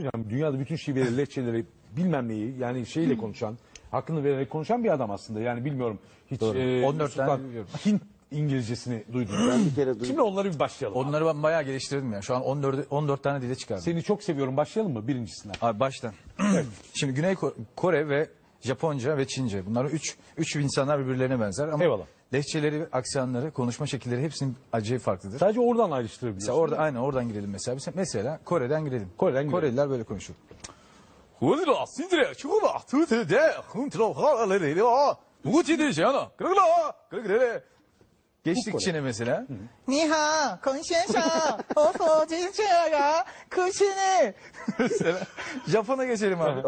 Yani dünyada bütün şiveleri, lehçeleri bilmem neyi yani şeyle konuşan, hakkını vererek konuşan bir adam aslında. Yani bilmiyorum hiç Doğru. e, 14 tane biliyorum. Hint İngilizcesini duydum. Ben bir kere duydum. Şimdi onları bir başlayalım. Onları ben bayağı geliştirdim ya. Şu an 14 14 tane dile çıkardım. Seni çok seviyorum. Başlayalım mı birincisinden? Abi baştan. Şimdi Güney Ko- Kore ve Japonca ve Çince. Bunlar üç, üç insanlar birbirlerine benzer ama Eyvallah. Lehçeleri, aksanları, konuşma şekilleri hepsinin acayip farklıdır. Sadece oradan ayrıştırabiliyorsun. Mesela orada aynen oradan girelim mesela. Mesela, Kore'den girelim. Kore'den girelim. Koreliler böyle konuşur. Geçtik Çin'e mesela. Ni ha, konşenşa, ofo cinçaya, kuşini. Mesela Japon'a geçelim abi.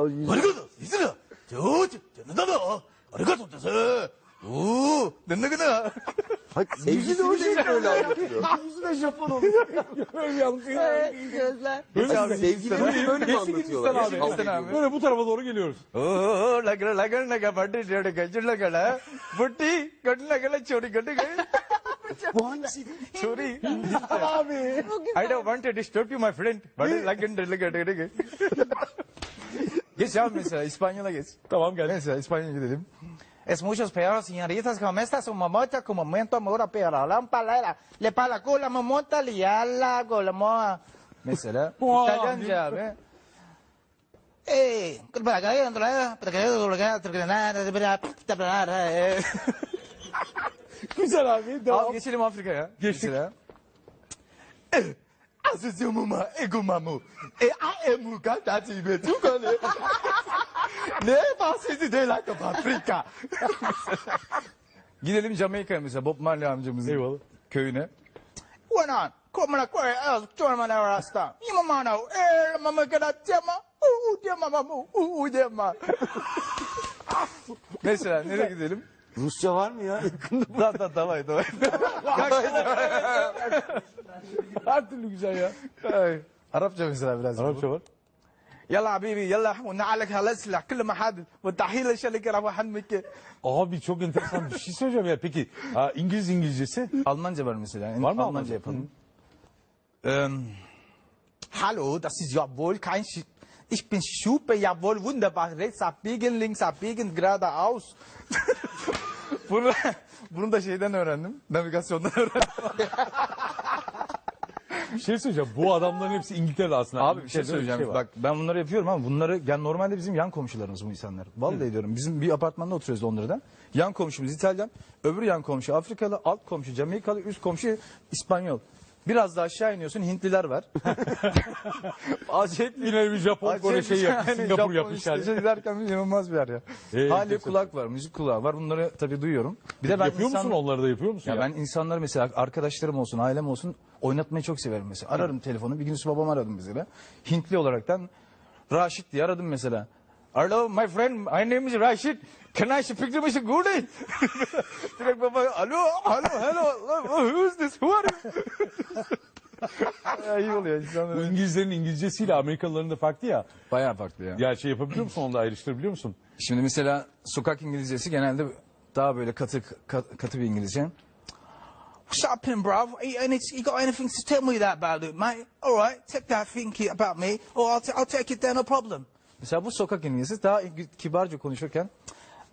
sevgili o şey böyle anlatıyor. Yüzü de Japon oluyor. gözler. Mesela sevgilini böyle mi anlatıyorlar? Hindistan abi. Kavga Hindistan abi. ediyor. Böyle bu tarafa doğru geliyoruz. ओह लग रहा लगन लगा बर्थडे डेढ़ गजर लगा बुट्टी कट लगा छोरी कट गई Bu hangisiydi? छोरी Abi. I don't want to disturb you my friend but लगन लगा डेढ़ गई Geç abi mesela İspanyol'a geç. Tamam gel. Mesela İspanyol'a gidelim. Es mucho peor, señoritas, como esta su mamota, como momento amor, pero la palera, le pala la mamota, le ala, la moa. Mesela. Eh, para que Ne bahsedi de la Afrika. Gidelim Jamaika'ya mesela Bob Marley amcamızın Eyvallah. köyüne. Bueno, como la cueva, es chorma la rasta. Y mamá no, eh, mamá que la llama, uh, llama, mamá, uh, llama. Mesela nereye gidelim? Rusça var mı ya? Yakında Da da davay davay. Her türlü güzel ya. Ay. Arapça mesela biraz. Arapça var. يلا حبيبي يلا ونعلق هالاسلح كل ما حد والتحيه للشركه راح حنمك Abi çok enteresan bir şey söyleyeceğim ya. Peki ha, İngiliz İngilizcesi? Almanca var mesela. Yani Var mı Almanca Almanca? yapalım. Ähm, Hallo, das ist jawohl kein Sch Ich bin super, jawohl, wunderbar. Rechts abbiegen, links abbiegen, geradeaus. bunu, bunu da şeyden öğrendim. Navigasyondan öğrendim. Şey söyleyeceğim. Bu adamların hepsi İngiltere'de aslında. Abi bir şey söyleyeceğim. var. Bak ben bunları yapıyorum ama bunları yani normalde bizim yan komşularımız bu insanlar. Vallahi diyorum. Bizim bir apartmanda oturuyoruz Londra'da. Yan komşumuz İtalyan, öbür yan komşu Afrikalı, alt komşu Jamaikalı, üst komşu İspanyol. Biraz daha aşağı iniyorsun Hintliler var. Acayip Yine bir Japon Kore Acayip şey yapmış. Singapur Japon yapmış işte yani. şey derken inanılmaz bir yer ya. Ee, Hali kulak var, müzik kulağı var. Bunları tabii duyuyorum. Bir de ben Yapıyor insan- musun onları da yapıyor musun Ya ya? ben insanları mesela arkadaşlarım olsun, ailem olsun oynatmayı çok severim mesela. Ararım telefonu. Bir gün babamı aradım mesela. Hintli olaraktan Raşit diye aradım mesela. Hello my friend, my name is Rashid. Can I speak to Mr. Goody? Direkt baba, alo, alo, hello, who is this, who are you? iyi oluyor Bu insanlar. İngilizlerin İngilizcesiyle Amerikalıların da farklı ya. Bayağı farklı ya. Ya şey yapabiliyor musun onu da ayrıştırabiliyor musun? Şimdi mesela sokak İngilizcesi genelde daha böyle katı katı, katı bir İngilizce. What's pin, bro? And it's, you got anything to tell me that about it, mate? All right, take that thinking about me, or I'll, t- I'll take it down, no problem. Mesela bu sokak İngilizcesi daha kibarca konuşurken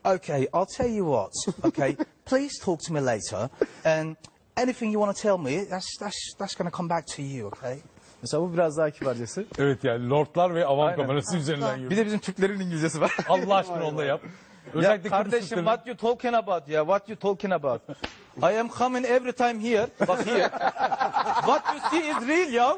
Okay, I'll tell you what. Okay, please talk to me later, and anything you want to tell me, that's that's that's going to come back to you. Okay. mesela bu biraz daha kibarcası. Evet yani lordlar ve avam Aynen. kamerası üzerinden yürü. Bir de bizim Türklerin İngilizcesi var. Allah aşkına onu da yap. ya Özellikle Kıbrıs kardeşim Türklerin- what you talking about ya? What you talking about? I am coming every time here. Bak here. What you see is real ya.